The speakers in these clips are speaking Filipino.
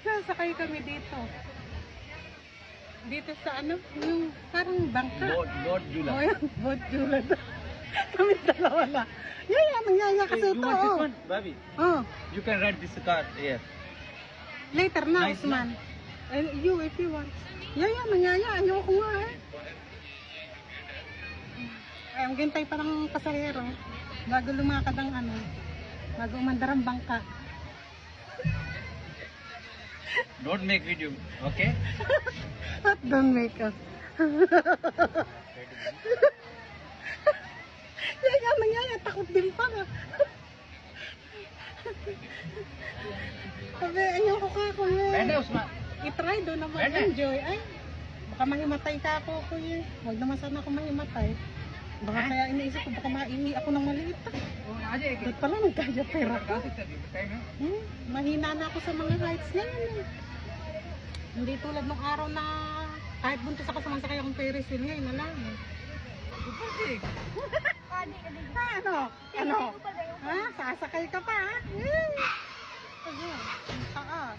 Sasakay kami dito. Dito sa ano, yung parang bangka. Lord, Lord Jula. Oh, yan, kami dalawa na. Yan, nangyaya kasi you ito. want this Oh. one, Babi? oh, You can ride this car here. later na, Nice Usman. Eh, you, if you want. Yan, nangyaya. Ayoko nga eh. Ay, ang gintay parang pasahero. Bago lumakad ang ano. Bago umandar ang bangka. Don't make video, okay? Don't make up. Yan, yan, nangyaya. Takot din pa. Sabi, ayoko ka Pwede, eh. Usman. I-try doon na mag-enjoy. Ay, baka mahimatay ka ako kuya. Huwag naman sana ako mahimatay. Baka kaya iniisip ko, baka maihi ako ng maliit. Ba't pala nagkaya pera ko? Hmm, mahina na ako sa mga heights ngayon eh. Hindi tulad nung araw na kahit buntis ako sumasakay akong Ferris wheel ngayon na lang. eh. Ha, ano? Ano? Ha? Sasakay ka pa ha? Eh. Ayun. Taas.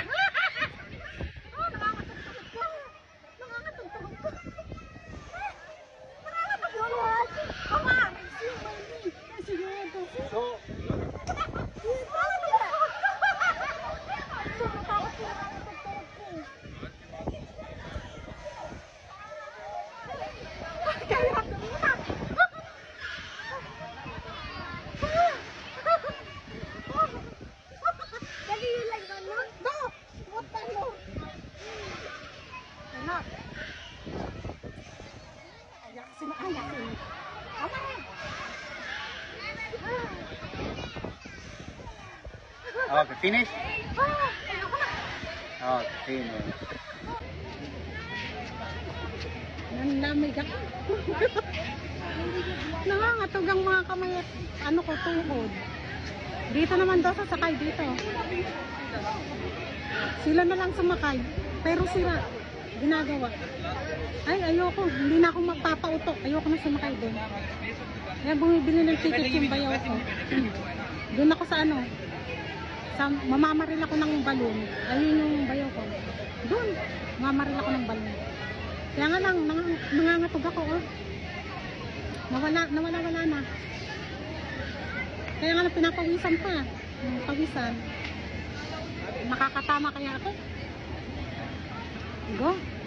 Anak. Ayak sila, ayak sila. Ama! okay, finish. Ah! Okay, finish. Nanlamig ako. Nangangatog ang mga kamay at ano ko, tuhod. Dito naman daw sasakay dito. Sila na lang sumakay. Pero sila, ginagawa. Ay, ayoko. Hindi na ako magpapauto. Ayoko na sumakay doon. Kaya bumibili ng ticket yung bayaw ko. doon ako sa ano, sa, mamamaril ako ng balon. Ayun yung bayaw ko. Doon, mamamaril ako ng balon. Kaya nga lang, nang, nangangatog ako, oh. Nawala, nawala, wala na. Kaya nga lang, pinapawisan pa. Pawisan. Makakatama kaya ako. 你哥。